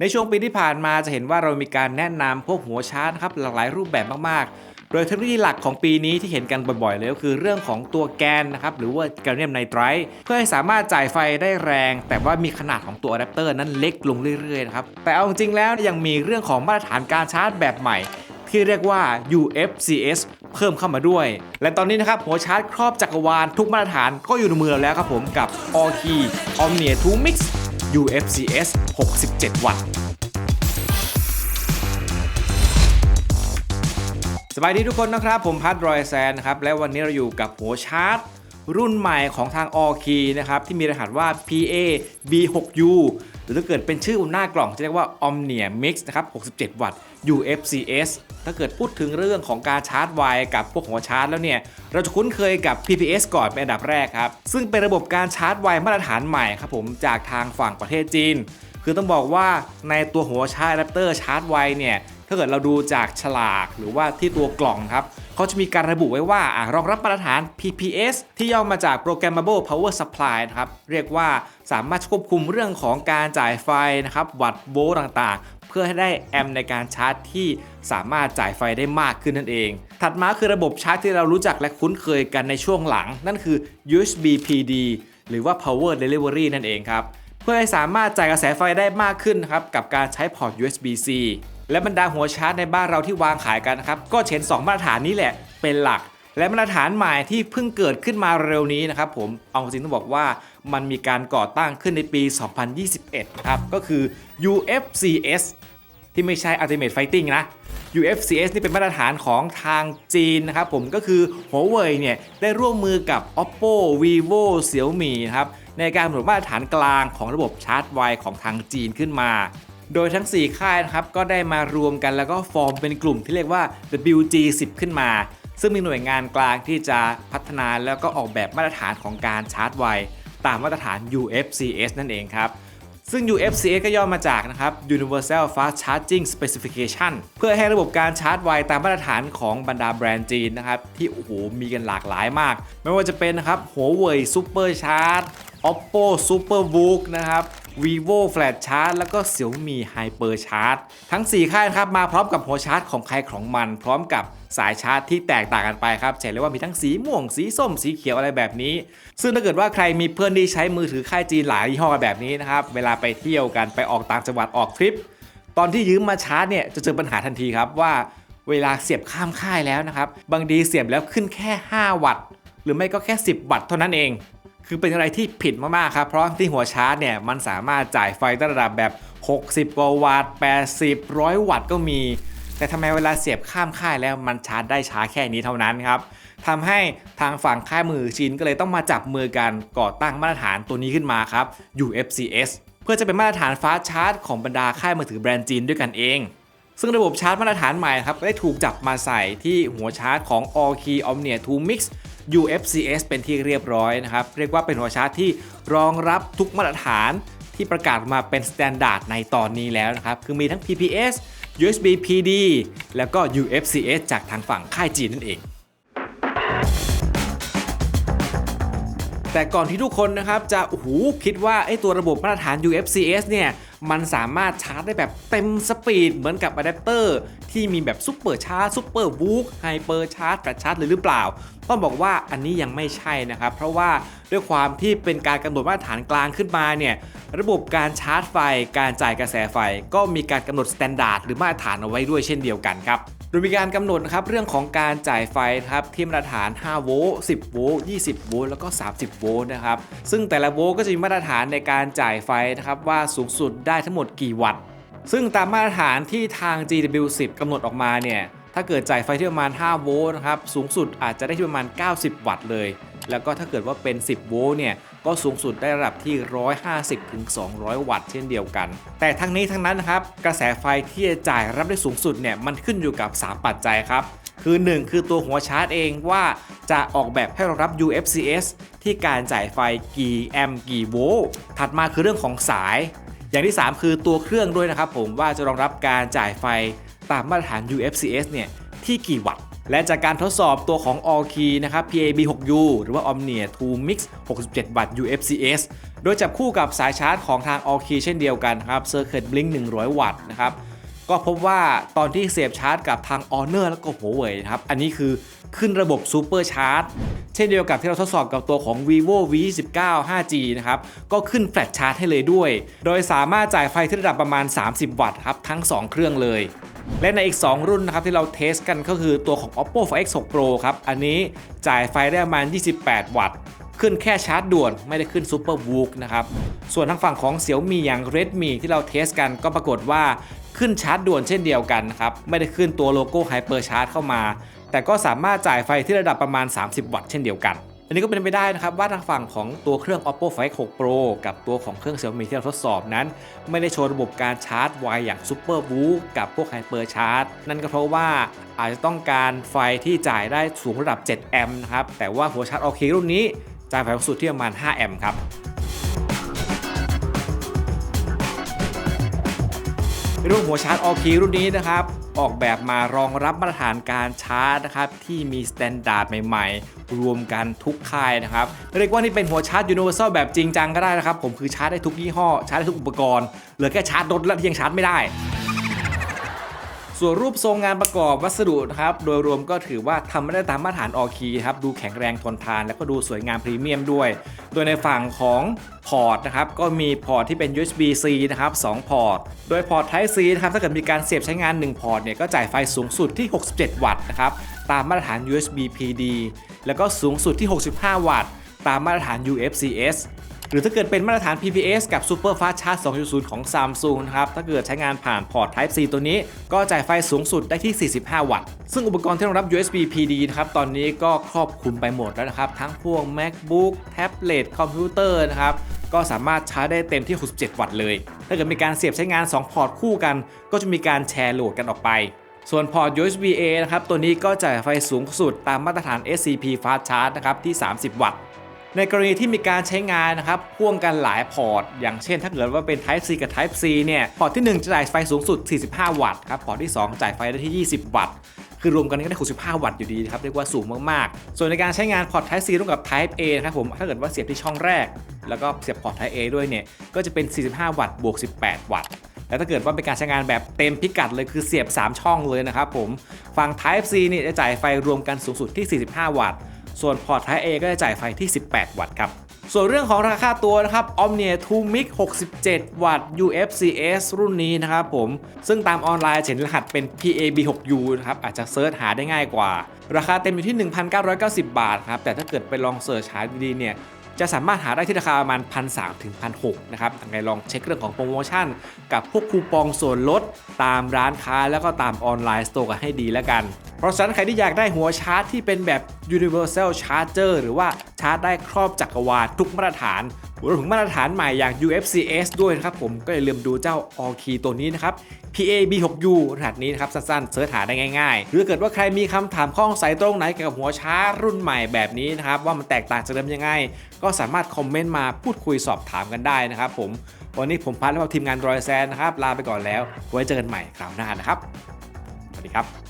ในช่วงปีที่ผ่านมาจะเห็นว่าเรามีการแนะนำพวกหัวชาร์จครับหลากหลายรูปแบบมากๆ โดยเทคโนโลยีหลักของปีนี้ที่เห็นกันบ่อยๆเลยก็คือเรื่องของตัวแกนนะครับหรือว่าแกลเนียมไนไตร์เพื่อให้สามารถจ่ายไฟได้แรง แต่ว่ามีขนาดของตัวอะแดปเตอร์นั้นเล็กลงเรื่อยๆนะครับแต่เอาจริงๆแล้วยังมีเรื่องของมาตรฐานการชาร์จแบบใหม่ ที่เรียกว่า UFCS เพิ่มเข้ามาด้วย และตอนนี้นะครับหัวชาร์จครอบจักรวาลทุกมาตรฐานก็อยู่ในมือเราแล้วครับผมกับ All Key Omnia 2 Mix UFCS 67 วัตต์สบายดีทุกคนนะครับ ผมพัทรอยแซนนะครับ และวันนี้เราอยู่กับหัวชาร์จ รุ่นใหม่ของทางออคีนะครับ ที่มีรหัสว่า PA B6U หรือถ้าเกิดเป็นชื่อหน้ากล่องจะเรียกว่า Omnia Mix นะครับ 67 วัตต์ UFCS ถ้าเกิดพูดถึงเรื่องของการชาร์จไวกับพวกหัวชาร์จแล้วเนี่ย เราจะคุ้นเคยกับ PPS ก่อนเป็นอันดับแรกครับ ซึ่งเป็นระบบการชาร์จไวมาตรฐานใหม่ครับผมจากทางฝั่งประเทศจีน คือต้องบอกว่าในตัวหัวชาร์จอะแดปเตอร์ชาร์จไวเนี่ย ถ้าเกิดเราดูจากฉลากหรือว่าที่ตัวกล่องครับเขาจะมีการระบุไว้ว่าอรองรับมาตรฐาน PPS ที่ย่อมาจาก Programmable Power Supply นะครับ เรียกว่าสามารถควบคุมเรื่องของการจ่ายไฟนะครับวัตต์โวลต์ต่างๆ เพื่อให้ได้แอมป์ในการชาร์จที่สามารถจ่ายไฟได้มากขึ้นนั่นเอง ถัดมาคือระบบชาร์จที่เรารู้จักและคุ้นเคยกันในช่วงหลัง นั่นคือ USB PD หรือว่า Power Delivery นั่นเองครับ เพื่อให้สามารถจ่ายกระแสไฟได้มากขึ้นนครับกับการใช้พอร์ต USB-C และบรรดาหัวชาร์จในบ้านเราที่วางขายกันนะครับก็เช่น2มาตรฐานนี้แหละเป็นหลัก และมาตรฐานใหม่ที่เพิ่งเกิดขึ้นมาเร็วนี้นะครับผมเอาจริงต้องบอกว่ามันมีการก่อตั้งขึ้นในปี 2021 ครับ ก็คือ UFCS ที่ไม่ใช่ Ultimate Fighting นะ UFCS นี่เป็นมาตรฐานของทางจีนนะครับผมก็คือ Huawei เนี่ยได้ร่วมมือกับ Oppo, Vivo, Xiaomi นะครับในการกำหนดมาตรฐานกลางของระบบชาร์จไวของทางจีนขึ้นมา โดยทั้ง 4 ค่ายนะครับก็ได้มารวมกันแล้วก็ฟอร์มเป็นกลุ่มที่เรียกว่า WG10 ขึ้นมา ซึ่งมีหน่วยงานกลางที่จะพัฒนาแล้วก็ออกแบบมาตรฐานของการชาร์จไวตามมาตรฐาน UFCS นั่นเองครับซึ่ง UFCS ก็ย่อมาจากนะครับ Universal Fast Charging Specification เพื่อให้ระบบการชาร์จไวตามมาตรฐานของบรรดาแบรนด์จีนนะครับ ที่โอ้โหมีกันหลากหลายมาก ไม่ว่าจะเป็นนะครับ Huawei Super Charge Oppo Super VOOC นะครับ vivo flash charge แล้วก็ xiaomi hyper charge ทั้ง 4 ค่ายครับมาพร้อมกับหัวชาร์จของใครของมัน พร้อมกับสายชาร์จที่แตกต่างกันไปครับจะเห็นเลยว่ามีทั้งสีม่วง สีส้ม สีเขียวอะไรแบบนี้ ซึ่งถ้าเกิดว่าใครมีเพื่อนที่ใช้มือถือค่ายจีนหลายยี่ห้อแบบนี้นะครับ เวลาไปเที่ยวกันไปออกต่างจังหวัดออกทริป ตอนที่ยืมมาชาร์จเนี่ยจะเจอปัญหาทันทีครับว่าเวลาเสียบข้ามค่ายแล้วนะครับ บางทีเสียบแล้วขึ้นแค่ 5 วัตต์ หรือไม่ก็แค่ 10 วัตต์เท่านั้นเอง คือเป็นอะไรที่ผิดมากๆครับ เพราะที่หัวชาร์จเนี่ยมันสามารถจ่ายไฟระดับแบบ 60 กว่าวัตต์ 80 100 วัตต์ก็มี แต่ทำไมเวลาเสียบข้ามค่ายแล้วมันชาร์จได้ช้าแค่นี้เท่านั้นครับทำให้ทางฝั่งค่ายมือจีนก็เลยต้องมาจับมือกันก่อตั้งมาตรฐานตัวนี้ขึ้นมาครับ UFCS เพื่อจะเป็นมาตรฐานฟ้าชาร์จของบรรดาค่ายมือถือแบรนด์จีนด้วยกันเองซึ่งระบบชาร์จมาตรฐานใหม่ครับได้ถูกจับมาใส่ที่หัวชาร์จของ All Key Omnia 2 Mix UFCS เป็นที่เรียบร้อยนะครับ เรียกว่าเป็นหัวชาร์จที่รองรับทุกมาตรฐานที่ประกาศมาเป็นสแตนดาร์ดในตอนนี้แล้วนะครับ คือมีทั้ง PPS USB PD แล้วก็ UFCS จากทางฝั่งค่ายจีนนั่นเอง แต่ก่อนที่ทุกคนนะครับจะโอ้โหคิดว่าไอ้ตัวระบบมาตรฐาน UFCS เนี่ยมันสามารถชาร์จได้แบบเต็มสปีดเหมือนกับอะแดปเตอร์ที่มีแบบซุปเปอร์ชาร์จซุปเปอร์วูกไฮเปอร์ชาร์จแฟลชชาร์จเลยหรือเปล่า ต้องบอกว่าอันนี้ยังไม่ใช่นะครับ เพราะว่าด้วยความที่เป็นการกำหนดมาตรฐานกลางขึ้นมาเนี่ยระบบการชาร์จไฟ การจ่ายกระแสไฟ ก็มีการกำหนดสแตนดาร์ดหรือมาตรฐานเอาไว้ด้วยเช่นเดียวกันครับ ยมีการกำหนดนะครับเรื่องของการจ่ายไฟครับที่มาตรฐาน 5 โวลต์ 10 โวลต์ 20 โวลต์ แล้วก็ 30 โวลต์นะครับ ซึ่งแต่ละโวลต์ก็จะมีมาตรฐานในการจ่ายไฟนะครับว่าสูงสุดได้ทั้งหมดกี่วัตต์ ซึ่งตามมาตรฐานที่ทาง GW10 กำหนดออกมาเนี่ย ถ้าเกิดจ่ายไฟที่ประมาณ 5 โวลต์นะครับ สูงสุดอาจจะได้ที่ประมาณ 90 วัตต์เลย แล้วก็ถ้าเกิดว่าเป็น 10 โวลต์เนี่ย ก็สูงสุดได้ระดับที่ 150-200 วัตต์เช่นเดียวกัน แต่ทั้งนี้ทั้งนั้นนะครับ กระแสไฟที่จะจ่ายรับได้สูงสุดเนี่ย มันขึ้นอยู่กับ 3 ปัจจัยครับ คือ 1 คือตัวหัวชาร์จเองว่าจะออกแบบให้รองรับ UFCS ที่การจ่ายไฟกี่แอมป์กี่โวลต์ถัดมาคือเรื่องของสาย อย่างที่ 3 คือตัวเครื่องด้วยนะครับผมว่าจะรองรับการจ่ายไฟตามมาตรฐาน UFCS เนี่ยที่กี่วัตต์ และจากการทดสอบตัวของ All Key นะครับ PAB6U หรือว่า Omnia 2 Mix 67 วัตต์ UFCS โดยจับคู่กับสายชาร์จของทาง All Key เช่นเดียวกันครับ Circuit Blink 100 วัตต์นะครับก็พบว่าตอนที่เสียบชาร์จกับทาง Honor แล้วก็ Huawei นะครับ อันนี้คือขึ้นระบบ Super Charge เช่นเดียวกับที่เราทดสอบกับตัวของ vivo v29 5G นะครับ ก็ขึ้นแฟลชชาร์จให้เลยด้วย โดยสามารถจ่ายไฟที่ระดับประมาณ 30 วัตต์ครับ ทั้ง 2 เครื่องเลย และในอีก 2 รุ่นนะครับที่เราเทสกันก็คือตัวของ oppo find x6 pro ครับ อันนี้จ่ายไฟได้ประมาณ 28 วัตต์ ขึ้นแค่ชาร์จด่วนไม่ได้ขึ้น Super v o o นะครับ ส่วนทางฝั่งของ Xiaomi อย่าง Redmi ที่เราเทสกันก็ปรากฏว่าขึ้นชาร์จด่วนเช่นเดียวกันครับ ไม่ได้ขึ้นตัวโลโก้ Hyper Charge เข้ามา แต่ก็สามารถจ่ายไฟที่ระดับประมาณ 30 วัตต์เช่นเดียวกัน อันนี้ก็เป็นไปได้นะครับว่าทางฝั่งของตัวเครื่อง oppo find 6 pro กับตัวของเครื่อง Xiaomi ที่เราทดสอบนั้น ไม่ได้โชว์ระบบการชาร์จไวอย่าง Super v o o กับพวก Hyper Charge นั่นก็เพราะว่าอาจจะต้องการไฟที่จ่ายได้สูงระดับ 7 แอมป์นะครับ แต่ว่าหัวชาร์จ OK รุ่นนี้จ่ายไฟสูงสุดที่ประมาณ 5 แอมป์ครับรุ่นหัวชาร์จ All Key รุ่นนี้นะครับ ออกแบบมารองรับมาตรฐานการชาร์จนะครับที่มีสแตนดาร์ดใหม่ๆ รวมกันทุกค่ายนะครับเรียกว่านี่เป็นหัวชาร์จยูนิเวอร์แบบจริงจังก็ได้นะครับผมคือชาร์จได้ทุกยี่ห้อชาร์จได้ทุกอุปกรณ์เหลือแค่ชาร์จรถแล้วที่ยังชาร์จไม่ได้ ส่วนรูปทรงงานประกอบวัสดุครับโดยรวมก็ถือว่าทำได้ตามมาตรฐานออคีครับดูแข็งแรงทนทาน แล้วก็ดูสวยงามพรีเมียมด้วย โดยในฝั่งของพอร์ตนะครับก็มีพอร์ตที่เป็น USB-C นะครับ2พอร์ต โดยพอร์ต Type C นะครับถ้าเกิดมีการเสียบใช้งาน 1 พอร์ตเนี่ยก็จ่ายไฟสูงสุดที่ 67 วัตต์นะครับตามมาตรฐาน USB PD แล้วก็สูงสุดที่ 65 วัตต์ ตามมาตรฐาน UFCS หรือถ้าเกิดเป็นมาตรฐาน PPS กับ Super Fast Charge 2.0 ของ Samsung นะครับถ้าเกิดใช้งานผ่านพอร์ต Type C ตัวนี้ก็จ่ายไฟสูงสุดได้ที่ 45 วัตต์ ซึ่งอุปกรณ์ที่รองรับ USB PD นะครับตอนนี้ก็ครอบคลุมไปหมดแล้วนะครับ ทั้งพวก MacBook แท็บเล็ตคอมพิวเตอร์นะครับก็สามารถชาร์จได้เต็มที่ 67 วัตต์เลย ถ้าเกิดมีการเสียบใช้งาน 2 พอร์ตคู่กัน ก็จะมีการแชร์โหลดกันออกไป ส่วนพอร์ต USB A นะครับ ตัวนี้ก็จ่ายไฟสูงสุดตามมาตรฐาน SCP Fast Charge นะครับที่ 30 วัตต์ ในกรณีที่มีการใช้งานนะครับพ่วงกันหลายพอร์ต อย่างเช่น ถ้าเกิดว่าเป็น Type C กับ Type C เนี่ย พอร์ตที่ 1 จะจ่ายไฟสูงสุด 45 วัตต์ครับ พอร์ตที่ 2 จ่ายไฟได้ที่ 20 วัตต์ คือรวมกันก็ได้65วัตต์อยู่ดีครับ เรียกว่าสูงมากๆ ส่วนในการใช้งานพอร์ต Type C ร่วมกับ Type A นะครับผม ถ้าเกิดว่าเสียบที่ช่องแรก แล้วก็เสียบพอร์ต Type A ด้วยเนี่ย ก็จะเป็น 45 วัตต์บวก 18 วัตต์แล้วถ้าเกิดว่าเป็นการใช้งานแบบเต็มพิกัดเลยคือเสียบ 3 ช่องเลยนะครับผม ฝั่ง Type C นี่จะจ่ายไฟรวมกันสูงสุดที่ 45 วัตต์ ส่วนพอร์ต Type A ก็จะจ่ายไฟที่ 18 วัตต์ครับส่วนเรื่องของราคาตัวนะครับ Omnia 2 Mic 67 วัตต์ UFCS รุ่นนี้นะครับผม ซึ่งตามออนไลน์เห็นรหัสเป็น PAB6U นะครับ อาจจะเซิร์ชหาได้ง่ายกว่า ราคาเต็มอยู่ที่ 1,990 บาทครับ แต่ถ้าเกิดไปลองเสิร์ชหาดีๆเนี่ย จะสามารถหาได้ที่ราคาประมาณ1,300ถึง1,600นะครับยังไงลองเช็คเรื่องของโปรโมชั่น กับพวกคูปองส่วนลดตามร้านค้าแล้วก็ตามออนไลน์สโตร์กันให้ดีแล้วกัน เพราะฉะนั้นใครที่อยากได้หัวชาร์จที่เป็นแบบ Universal Charger หรือว่าชาร์จได้ครอบจักรวาลทุกมาตรฐาน รวมถึงมาตรฐานใหม่อย่าง UFCS ด้วยนะครับผมก็อย่าลืมดูเจ้า All Key ตัวนี้นะครับ PAB6U รหัสนี้นะครับสั้นๆเสิร์ชหาได้ง่ายๆ หรือเกิดว่าใครมีคำถามข้องสัยตรงไหนเกี่ยวกับหัวชารุ่นใหม่แบบนี้นะครับว่ามันแตกต่างจากเดิมยังไง ก็สามารถคอมเมนต์มาพูดคุยสอบถามกันได้นะครับผมวันนี้ผมพัดและทีมงานรอยแซนนะครับลาไปก่อนแล้ว ไว้เจอกันใหม่คราวหน้านะครับสวัสดีครับ